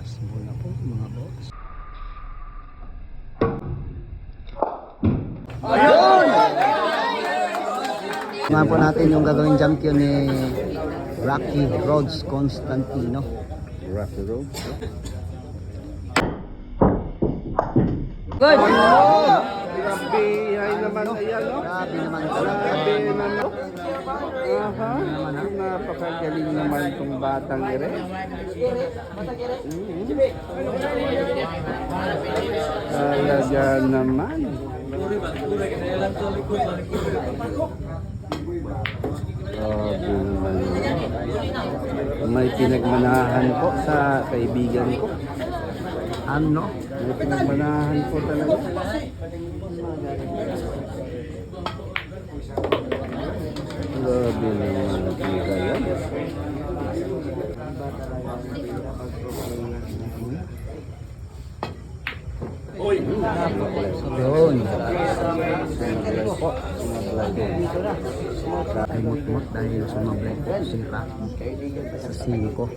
Last ball na po mga boss. Nga po natin yung gagawing champion ni Rocky Rhodes Constantino. Rocky Road. Good. Grabe, ay naman ayan, no? Grabe naman talaga. Grabe naman, no? Aha, napakagaling naman itong batang ere. Talaga naman. Grabe naman. May pinagmanahan po sa kaibigan ko. Ano? May pinagmanahan po talaga. Grabe naman ang yan. Yun. Ay mut-mut dahil sumablay po si Rocky sa 5. Yun.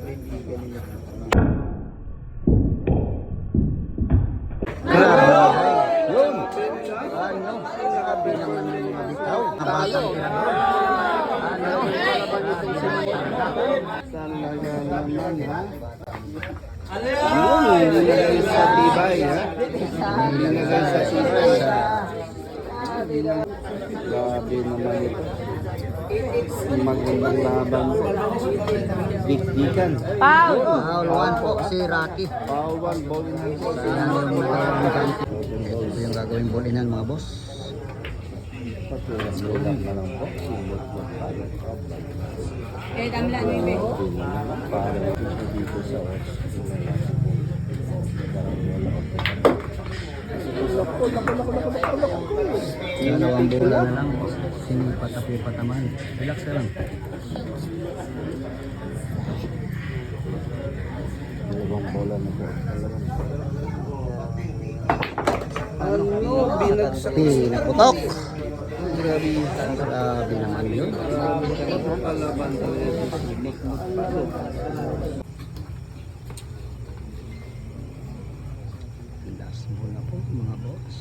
Naman yung mga bitaw. Nabatang Ano? Talaga naman, ha? Yun, nilagay sa tibay, ha? Nilagay sa tibay. Grabe naman ito. Magandang laban. Dikdikan. Pau. Foul one po si Rocky. Pawan, bowling hand. Ito yung gagawin bolinan mga boss. Patulang na lang po. Simot-mot tayo. Eh, dami lang, baby. Para dito sa Dalawang bola na lang. Sinipat at pataman. Relax ka lang. Dalawang bola na po. Ano, binagsak Pinaputok. Grabe. Naman yun. Last ball na po mga boss.